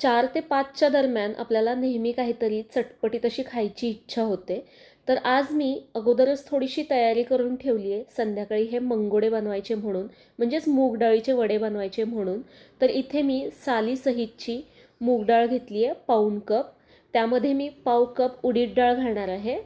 चार ते पाचच्या दरम्यान आपल्याला नेहमी काहीतरी चटपटीत अशी खायची इच्छा होते. तर आज मी अगोदरच थोडीशी तयारी करून ठेवली आहे. संध्याकाळी हे मंगोडे बनवायचे म्हणून म्हणजेच मूग डाळीचे वडे बनवायचे म्हणून. तर इथे मी सालीसहितची मूग डाळ घेतली आहे पाऊण कप. त्यामध्ये मी पाव कप उडीद डाळ घालणार आहे.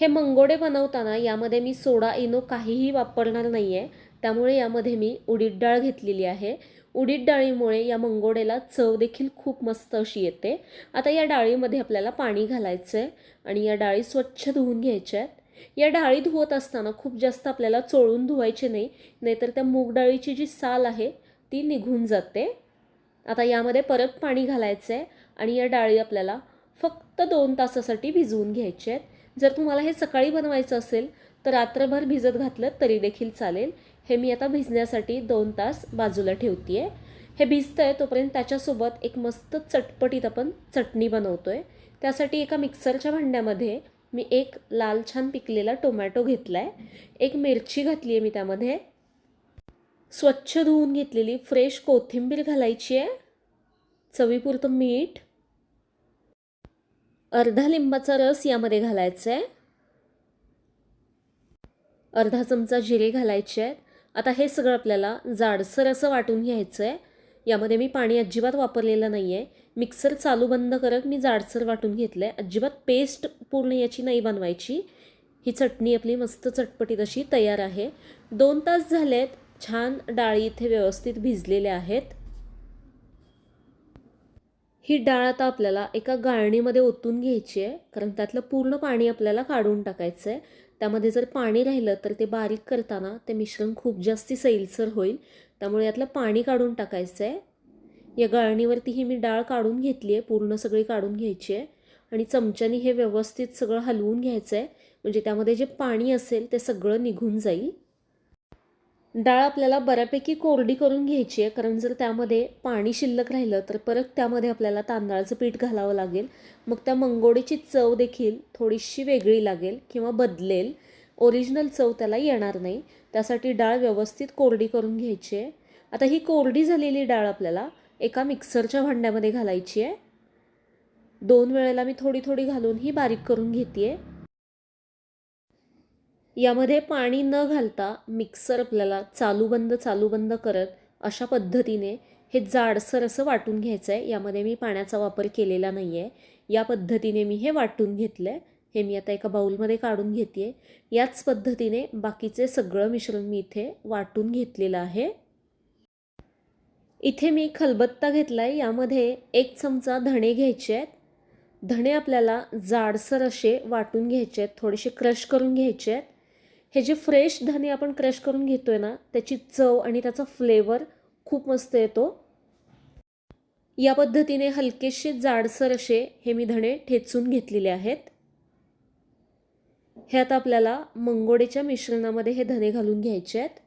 हे मंगोडे बनवताना यामध्ये मी सोडा इनो काहीही वापरणार नाही आहे त्यामुळे यामध्ये मी उडीद डाळ घेतलेली आहे. उडीद डाळीमुळे या मंगोडेला चव देखील खूप मस्त अशी येते. आता या डाळीमध्ये आपल्याला पाणी घालायचं आहे आणि या डाळी स्वच्छ धुवून घ्यायच्या आहेत. या डाळी धुवत असताना खूप जास्त आपल्याला चोळून धुवायचे नाही नाहीतर त्या मूग डाळीची जी साल आहे ती निघून जाते. आता यामध्ये परत पाणी घालायचं आहे आणि या डाळी आपल्याला फक्त दोन तासासाठी भिजवून घ्यायचे आहेत. जर तुम्हाला हे सकाळी बनवायचं असेल तर रात्रभर भिजत घातलं तरी देखील चालेल. हे मी आता भिजण्यासाठी दोन तास बाजूला ठेवते आहे हे भिजतं आहे तोपर्यंत त्याच्यासोबत एक मस्त चटपटीत आपण चटणी बनवतो आहे त्यासाठी एका मिक्सरच्या भांड्यामध्ये मी एक लाल छान पिकलेला टोमॅटो घेतला आहे एक मिरची घातली आहे मी त्यामध्ये. स्वच्छ धुवून घेतलेली फ्रेश कोथिंबीर घालायची आहे चवीपुरतं मीठ. अर्धा लिंबाचा रस यामध्ये घालायचा आहे. अर्धा चमचा जिरे घालायचे आहेत. आता हे सगळं आपल्याला जाडसर असं वाटून घ्यायचं आहे. यामध्ये मी पाणी अजिबात वापरलेलं नाही आहे मिक्सर चालू बंद करत मी जाडसर वाटून घेतलं आहे अजिबात पेस्ट पूर्ण याची नाही बनवायची. ही चटणी आपली मस्त चटपटीत अशी तयार आहे. दोन तास झालेत. छान डाळी इथे व्यवस्थित भिजलेल्या आहेत. ही डाळ आता आपल्याला एका गाळणीमध्ये ओतून घ्यायची आहे. कारण त्यातलं पूर्ण पाणी आपल्याला काढून टाकायचं आहे. त्यामध्ये जर पाणी राहिलं तर ते बारीक करताना ते मिश्रण खूप जास्ती सैलसर होईल. त्यामुळे यातलं पाणी काढून टाकायचं आहे. या गाळणीवरती ही मी डाळ काढून घेतली आहे. पूर्ण सगळी काढून घ्यायची आहे. आणि चमच्यानी हे व्यवस्थित सगळं हलवून घ्यायचं आहे. म्हणजे त्यामध्ये जे पाणी असेल ते सगळं निघून जाईल. डाळ आपल्याला बऱ्यापैकी कोरडी करून घ्यायची आहे कारण जर त्यामध्ये पाणी शिल्लक राहिलं तर परत त्यामध्ये आपल्याला तांदळाचं पीठ घालावं लागेल. मग त्या मंगोडीची चव देखील थोडीशी वेगळी लागेल किंवा बदलेल. ओरिजिनल चव त्याला येणार नाही. त्यासाठी डाळ व्यवस्थित कोरडी करून घ्यायची आहे. आता ही कोरडी झालेली डाळ आपल्याला एका मिक्सरच्या भांड्यामध्ये घालायची आहे. दोन वेळेला मी थोडी थोडी घालून ही बारीक करून घेते आहे यामध्ये पाणी न घालता मिक्सर आपल्याला चालू बंद चालू बंद करत अशा पद्धतीने हे जाडसर असं वाटून घ्यायचं आहे यामध्ये मी पाण्याचा वापर केलेला नाही आहे या पद्धतीने मी हे वाटून घेतलं आहे हे मी आता एका बाऊलमध्ये काढून घेते आहे याच पद्धतीने बाकीचे सगळं मिश्रण मी इथे वाटून घेतलेलं आहे. इथे मी खलबत्ता घेतला आहे यामध्ये एक चमचा धणे घ्यायचे आहेत. धणे आपल्याला जाडसर असे वाटून घ्यायचे आहेत. थोडेसे क्रश करून घ्यायचे आहेत. हे जे फ्रेश धने आपण क्रश करून घेतो आहे ना त्याची चव आणि त्याचा फ्लेवर खूप मस्त येतो. या पद्धतीने हलकेसे जाडसर असे हे मी धणे ठेचून घेतलेले आहेत. हे आता आपल्याला मंगोडेच्या मिश्रणामध्ये हे धणे घालून घ्यायचे आहेत.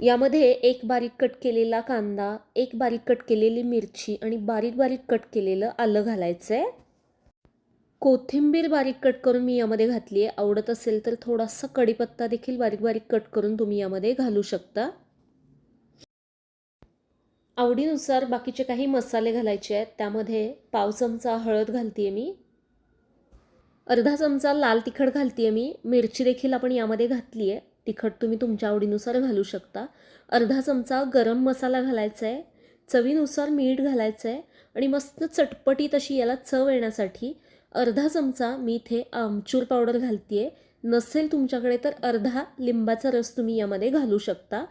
यामध्ये एक बारीक कट केलेला कांदा एक बारीक कट केलेली मिरची आणि बारीक बारीक कट केलेलं आलं घालायचं आहे कोथिंबीर बारीक कट करून मी यामध्ये घातली आहे. आवडत असेल तर थोडासा कढीपत्ता देखील बारीक बारीक कट करून तुम्ही यामध्ये घालू शकता. आवडीनुसार बाकीचे काही मसाले घालायचे आहेत. त्यामध्ये पाव चमचा हळद घालते मी. अर्धा चमचा लाल तिखट घालते मी. मिरची देखील आपण यामध्ये घातली आहे. तिखट तुम्ही तुमच्या आवडीनुसार घालू शकता. अर्धा चमचा गरम मसाला घालायचा आहे. चवीनुसार मीठ घालायचं आहे. आणि मस्त चटपटीत अशी याला चव येण्यासाठी अर्धा चमचा मी इथे आमचूर पावडर घालते आहे नसेल तुमच्याकडे तर अर्धा लिंबाचा रस तुम्ही यामध्ये घालू शकता.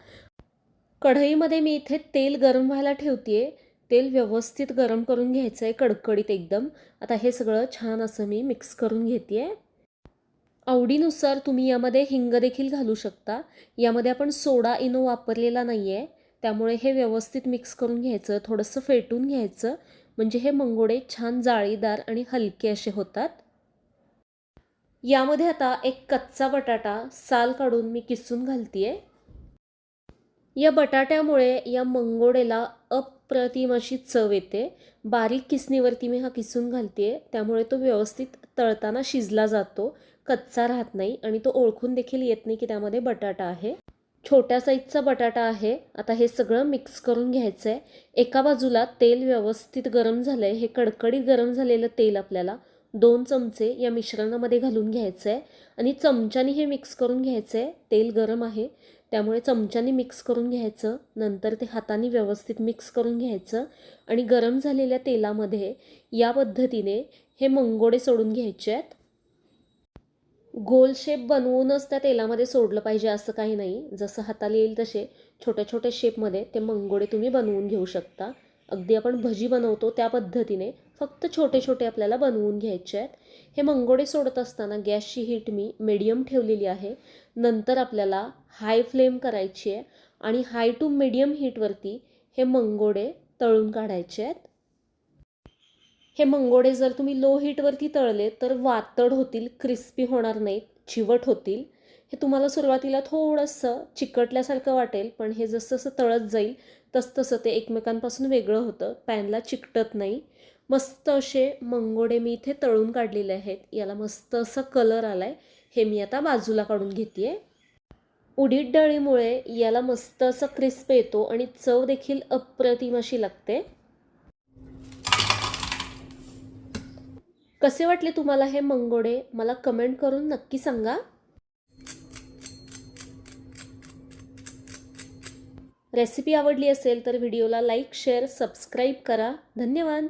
कढईमध्ये मी इथे तेल गरम व्हायला ठेवते आहे तेल व्यवस्थित गरम करून घ्यायचं आहे कडकडीत एकदम. आता हे सगळं छान असं मी मिक्स करून घेते आहे आवडीनुसार तुम्ही यामध्ये हिंग देखील घालू शकता. यामध्ये आपण सोडा इनो वापरलेला नाही आहे त्यामुळे हे व्यवस्थित मिक्स करून घ्यायचं थोडंसं फेटून घ्यायचं. म्हणजे हे मंगोडे छान जाळीदार आणि हलके असे होतात. यामध्ये आता एक कच्चा बटाटा साल काढून मी किसून घालतीये. या बटाट्यामुळे या मंगोडेला अप्रतिम अशी चव येते. बारीक किसणीवरती मी हा किसून घालते त्यामुळे तो व्यवस्थित तळताना शिजला जातो. कच्चा राहत नाही आणि तो ओळखून देखील येत नाही की त्यामध्ये बटाटा आहे. छोट्या साईजचा बटाटा आहे. आता हे सगळं मिक्स करून घ्यायचं आहे एका बाजूला तेल व्यवस्थित गरम झालं आहे हे कडकडीत गरम झालेलं तेल आपल्याला दोन चमचे या मिश्रणामध्ये घालून घ्यायचं आहे आणि चमच्याने हे मिक्स करून घ्यायचं आहे तेल गरम आहे. त्यामुळे चमच्याने मिक्स करून घ्यायचं. नंतर ते हाताने व्यवस्थित मिक्स करून घ्यायचं. आणि गरम झालेल्या तेलामध्ये या पद्धतीने हे मंगोडे सोडून घ्यायचे आहेत. गोल शेप बनवूनच त्या तेलामध्ये सोडलं पाहिजे असं काही नाही. जसं हाताला येईल तसे छोट्या छोट्या शेपमध्ये ते मंगोडे तुम्ही बनवून घेऊ शकता. अगदी आपण भजी बनवतो त्या पद्धतीने फक्त छोटे छोटे आपल्याला बनवून घ्यायचे आहेत. हे मंगोडे सोडत असताना गॅसची हीट मी मिडियम ठेवलेली आहे. नंतर आपल्याला हाय फ्लेम करायची आहे आणि हाय टू मिडियम हीटवरती हे मंगोडे तळून काढायचे आहेत. हे मंगोडे जर तुम्ही लो हीटवरती तळले तर वातड होतील क्रिस्पी होणार नाहीत चिवट होतील. हे तुम्हाला सुरुवातीला थोडंसं चिकटल्यासारखं वाटेल पण हे जसं जसं तळत जाईल तसतसं ते एकमेकांपासून वेगळं होतं पॅनला चिकटत नाही. मस्त असे मंगोडे मी इथे तळून काढलेले आहेत याला मस्त असं कलर आला आहे हे मी आता बाजूला काढून घेते आहे उडीद डाळीमुळे याला मस्त असं क्रिस्प येतो आणि चव देखील अप्रतिम अशी लागते. कसे वाटले तुम्हाला हे मंगोडे? मला कमेंट करून नक्की सांगा. रेसिपी आवडली असेल तर व्हिडिओला लाईक शेअर सबस्क्राईब करा. धन्यवाद.